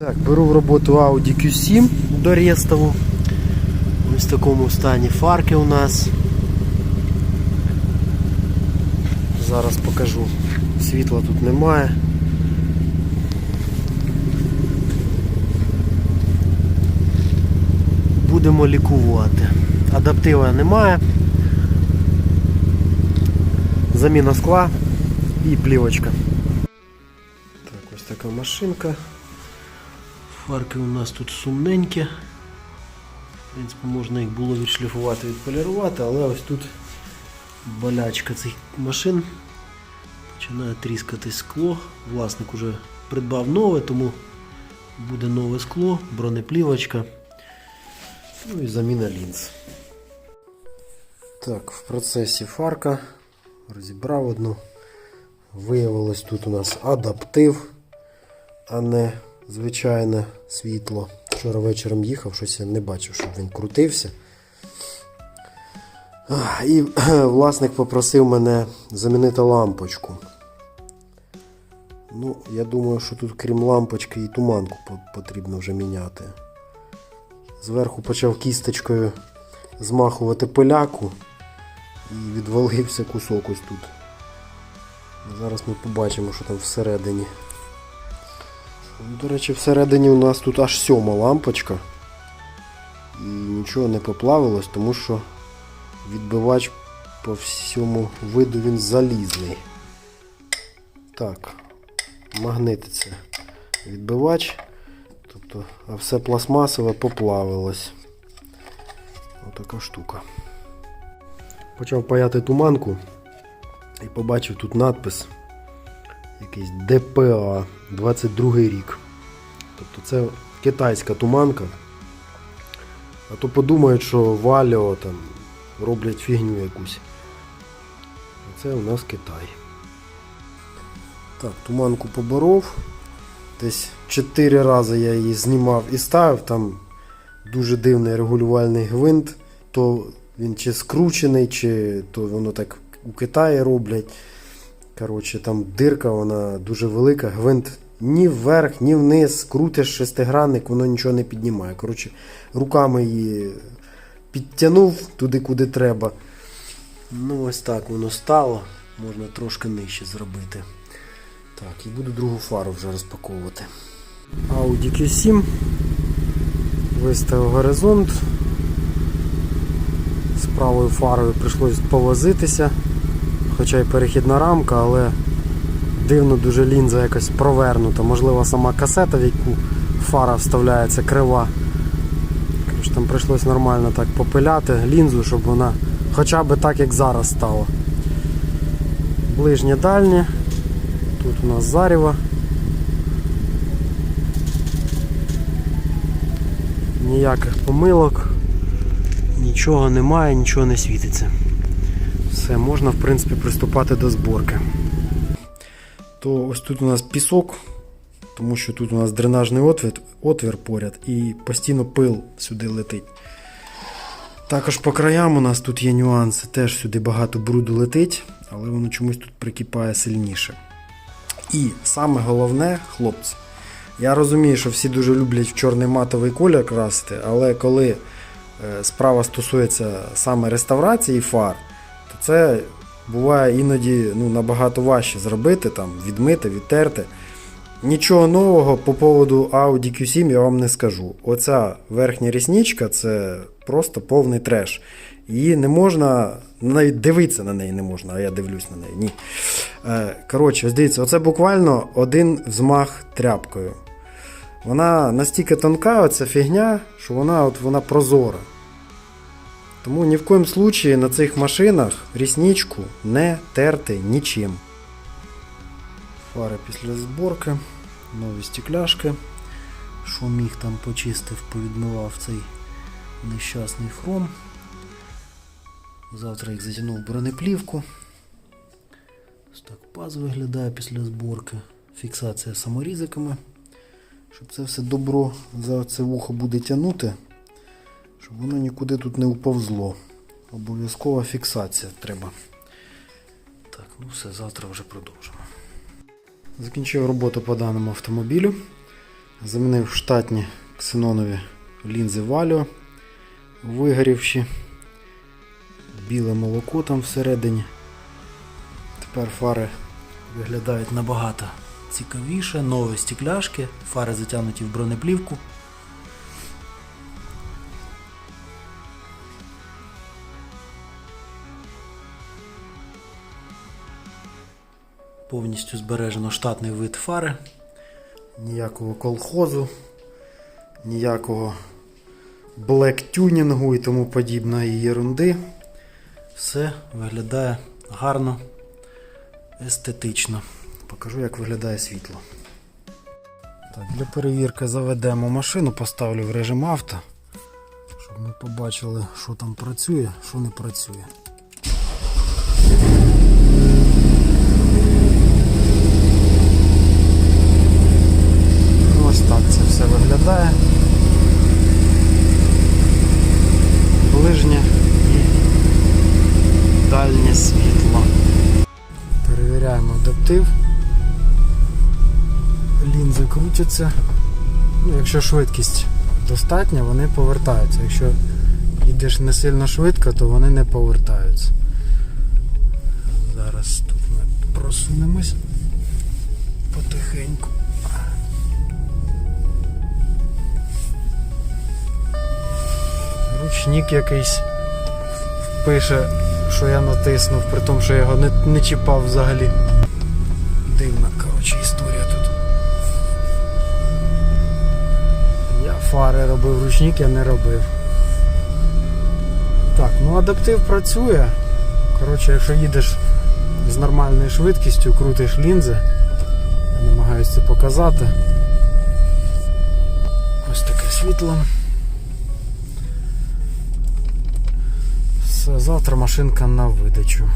Так, беру в роботу Audi Q7 до Рестову. Ось в такому стані фарки у нас. Зараз покажу. Світла тут немає. Будемо лікувати. Адаптива немає. Заміна скла і плівочка. Так, ось така машинка. Фарки у нас тут сумненькі. В принципі, можна їх було відшліфувати, відполірувати, але ось тут болячка цих машин. Починає тріскати скло. Власник уже придбав нове, тому буде нове скло, бронеплівочка. Ну і заміна лінз. Так, в процесі фарка розібрав одну. Виявилось тут у нас адаптив, а не звичайне світло. Вчора вечором їхав, щось я не бачив, щоб він крутився. І власник попросив мене замінити лампочку. Ну, я думаю, що тут крім лампочки і туманку потрібно вже міняти. Зверху почав кісточкою змахувати пиляку і відвалився кусок ось тут. Зараз ми побачимо, що там всередині. До речі, всередині у нас тут аж сьома лампочка. І нічого не поплавилось, тому що відбивач по всьому виду він залізний. Так, магнититься відбивач. Тобто, а все пластмасове поплавилось. Отака штука. Почав паяти туманку і побачив тут надпис якийсь ДПА 22 рік. Тобто це китайська туманка. А то подумають, що Валіо там роблять фігню якусь. А це у нас Китай. Так, туманку поборов. Десь 4 рази я її знімав і ставив. Там дуже дивний регулювальний гвинт. То він чи скручений, чи то воно так у Китаї роблять. Коротше, там дирка, вона дуже велика, гвинт ні вверх, ні вниз, крутиш шестигранник, воно нічого не піднімає. Коротше, руками її підтягнув туди, куди треба. Ну, ось так воно стало. Можна трошки нижче зробити. Так, і буду другу фару вже розпаковувати. Audi Q7. Виставив горизонт. З правою фарою прийшлось повозитися. Хоча й перехідна рамка, але дивно дуже лінза якось провернута. Можливо, сама касета, в яку фара вставляється, крива. Там прийшлось нормально так попиляти лінзу, щоб вона хоча б так, як зараз стала. Ближнє дальнє. Тут у нас заріва. Ніяких помилок, нічого немає, нічого не світиться. Все, можна в принципі приступати до зборки. То ось тут у нас пісок, тому що тут у нас дренажний отвір, отвір поряд і постійно пил сюди летить. Також по краям у нас тут є нюанси, теж сюди багато бруду летить, але воно чомусь тут прикипає сильніше. І саме головне, хлопці, я розумію, що всі дуже люблять в чорний матовий колір красити, але коли е, справа стосується саме реставрації фар, це буває іноді ну, набагато важче зробити, там, відмити, відтерти. Нічого нового по поводу Audi Q7 я вам не скажу. Оця верхня рісничка це просто повний треш. Її не можна, навіть дивитися на неї не можна, а я дивлюсь на неї. Ні. Е, Коротше, дивіться, оце буквально один взмах тряпкою. Вона настільки тонка, оця фігня, що вона, от, вона прозора. Тому ні в коїм случаї на цих машинах рісничку не терти нічим. Фари після зборки, нові стекляшки. Що міг там почистив, повідмивав цей нещасний хром. Завтра їх затягнув бронеплівку. Ось так паз виглядає після зборки. Фіксація саморізиками. Щоб це все добро за це вухо буде тягнути, щоб воно нікуди тут не уповзло. Обов'язкова фіксація треба. Так, ну все, завтра вже продовжимо. Закінчив роботу по даному автомобілю. Замінив штатні ксенонові лінзи Валіо, вигорівші. Біле молоко там всередині. Тепер фари виглядають набагато цікавіше. Нові стекляшки, фари затягнуті в бронеплівку. Повністю збережено штатний вид фари. Ніякого колхозу, ніякого блек-тюнінгу і тому подібної єрунди. Все виглядає гарно, естетично. Покажу, як виглядає світло. Так, для перевірки заведемо машину, поставлю в режим авто, щоб ми побачили, що там працює, що не працює. Ось так це виглядає. Ближнє і дальнє світло. Перевіряємо адаптив. Лінзи крутяться. Ну, якщо швидкість достатня, вони повертаються. Якщо йдеш не сильно швидко, то вони не повертаються. Зараз тут ми просунемось потихеньку. Ручник якийсь пише, що я натиснув, при тому, що я його не, не чіпав взагалі. Дивна, коротше, історія тут. Я фари робив, ручник я не робив. Так, ну адаптив працює. Коротше, якщо їдеш з нормальною швидкістю, крутиш лінзи, я намагаюся це показати. Ось таке світло. Все, завтра машинка на видачу.